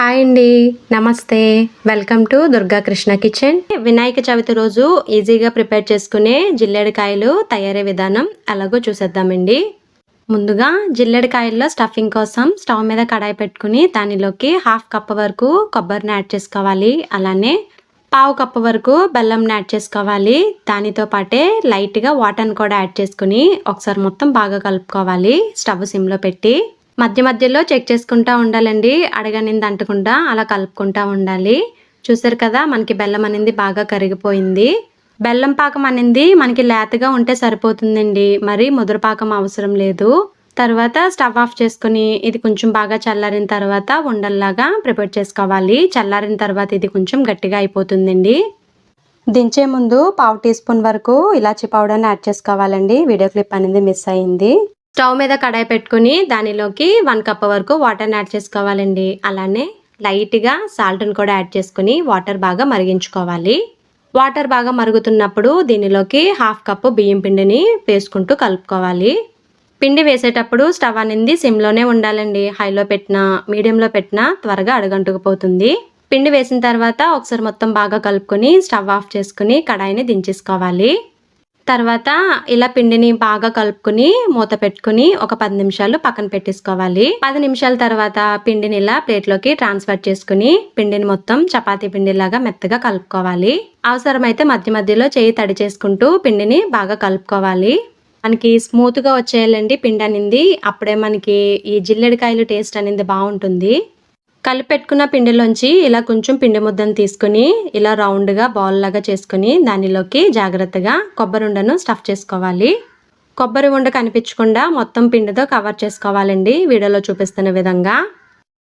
Hi అండి. నమస్తే. Welcome to Durga Krishna kitchen. Vinayaka Chavithi రోజు ఈజీగా ప్రిపేర్ చేసుకునే జిల్లేడికాయలు తయారీ విధానం ఎలాగో చూసేద్దామండి. ముందుగా జిల్లేడికాయల్లో స్టఫింగ్ కోసం స్టవ్ మీద కడాయి పెట్టుకుని దానిలోకి హాఫ్ కప్ వరకు కొబ్బరిని యాడ్ చేసుకోవాలి. అలానే పావు కప్పు వరకు బెల్లంని యాడ్ చేసుకోవాలి. దానితో పాటే లైట్గా వాటర్ని కూడా యాడ్ చేసుకుని ఒకసారి మొత్తం బాగా కలుపుకోవాలి. స్టవ్ సిమ్లో పెట్టి మధ్య మధ్యలో చెక్ చేసుకుంటా ఉండాలండి. అడగనింది అంటకుండా అలా కలుపుకుంటా ఉండాలి. చూసారు కదా మనకి బెల్లం అనేది బాగా కరిగిపోయింది. బెల్లం పాకం అనేది మనకి లేతగా ఉంటే సరిపోతుందండి. మరి ముదురు పాకం అవసరం లేదు. తర్వాత స్టవ్ ఆఫ్ చేసుకుని ఇది కొంచెం బాగా చల్లారిన తర్వాత ఉండల్లాగా ప్రిపేర్ చేసుకోవాలి. చల్లారిన తర్వాత ఇది కొంచెం గట్టిగా అయిపోతుందండి. దించే ముందు పావు టీ స్పూన్ వరకు ఇలాచి పౌడర్ని యాడ్ చేసుకోవాలండి. వీడియో క్లిప్ అనేది మిస్ అయింది స్టవ్ మీద కడాయి పెట్టుకుని దానిలోకి వన్ కప్ వరకు వాటర్ని యాడ్ చేసుకోవాలండి. అలానే లైట్గా సాల్ట్ని కూడా యాడ్ చేసుకుని వాటర్ బాగా మరిగించుకోవాలి. వాటర్ బాగా మరుగుతున్నప్పుడు దీనిలోకి హాఫ్ కప్పు బియ్యం పిండిని వేసుకుంటూ కలుపుకోవాలి. పిండి వేసేటప్పుడు స్టవ్ అనేది సిమ్లోనే ఉండాలండి. హైలో పెట్టినా మీడియంలో పెట్టినా త్వరగా అడుగంటుకుపోతుంది. పిండి వేసిన తర్వాత ఒకసారి మొత్తం బాగా కలుపుకొని స్టవ్ ఆఫ్ చేసుకుని కడాయిని దించేసుకోవాలి. తర్వాత ఇలా పిండిని బాగా కలుపుకుని మూత పెట్టుకుని ఒక పది నిమిషాలు పక్కన పెట్టేసుకోవాలి. పది నిమిషాల తర్వాత పిండిని ఇలా ప్లేట్లోకి ట్రాన్స్ఫర్ చేసుకుని పిండిని మొత్తం చపాతీ పిండిలాగా మెత్తగా కలుపుకోవాలి. అవసరమైతే మధ్య మధ్యలో చేయి తడి చేసుకుంటూ పిండిని బాగా కలుపుకోవాలి. మనకి స్మూత్గా వచ్చేయాలండి పిండి అనింది అప్పుడే మనకి ఈ జిల్లెడికాయలు టేస్ట్ అనేది బాగుంటుంది. కలిపెట్టుకున్న పిండిలోంచి ఇలా కొంచెం పిండి ముద్దను తీసుకుని ఇలా రౌండ్గా బాల్ లాగా చేసుకుని దానిలోకి జాగ్రత్తగా కొబ్బరి ఉండను స్టఫ్ చేసుకోవాలి. కొబ్బరి ఉండ కనిపించకుండా మొత్తం పిండితో కవర్ చేసుకోవాలండి వీడియోలో చూపిస్తున్న విధంగా.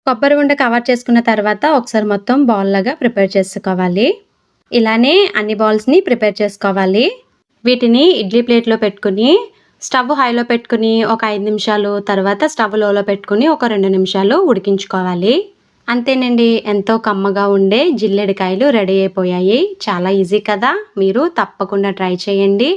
కొబ్బరి ఉండ కవర్ చేసుకున్న తర్వాత ఒకసారి మొత్తం బాల్ లాగా ప్రిపేర్ చేసుకోవాలి. ఇలానే అన్ని బాల్స్ని ప్రిపేర్ చేసుకోవాలి. వీటిని ఇడ్లీ ప్లేట్లో పెట్టుకుని స్టవ్ హైలో పెట్టుకుని ఒక ఐదు నిమిషాలు తర్వాత స్టవ్ లోలో పెట్టుకుని ఒక రెండు నిమిషాలు ఉడికించుకోవాలి. అంతేనండి. ఎంతో కమ్మగా ఉండే జిల్లెడికాయలు రెడీ అయిపోయాయి. చాలా ఈజీ కదా? మీరు తప్పకుండా ట్రై చేయండి.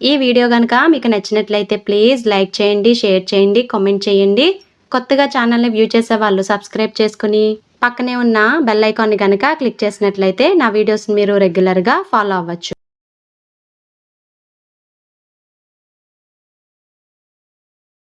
ఈ వీడియో కనుక మీకు నచ్చినట్లయితే ప్లీజ్ లైక్ చేయండి షేర్ చేయండి కామెంట్ చేయండి. కొత్తగా ఛానల్ని వ్యూ చేసే వాళ్ళు సబ్స్క్రైబ్ చేసుకుని పక్కనే ఉన్న బెల్ ఐకాన్ని కనుక క్లిక్ చేసినట్లయితే నా వీడియోస్ మీరు రెగ్యులర్గా ఫాలో అవ్వచ్చు.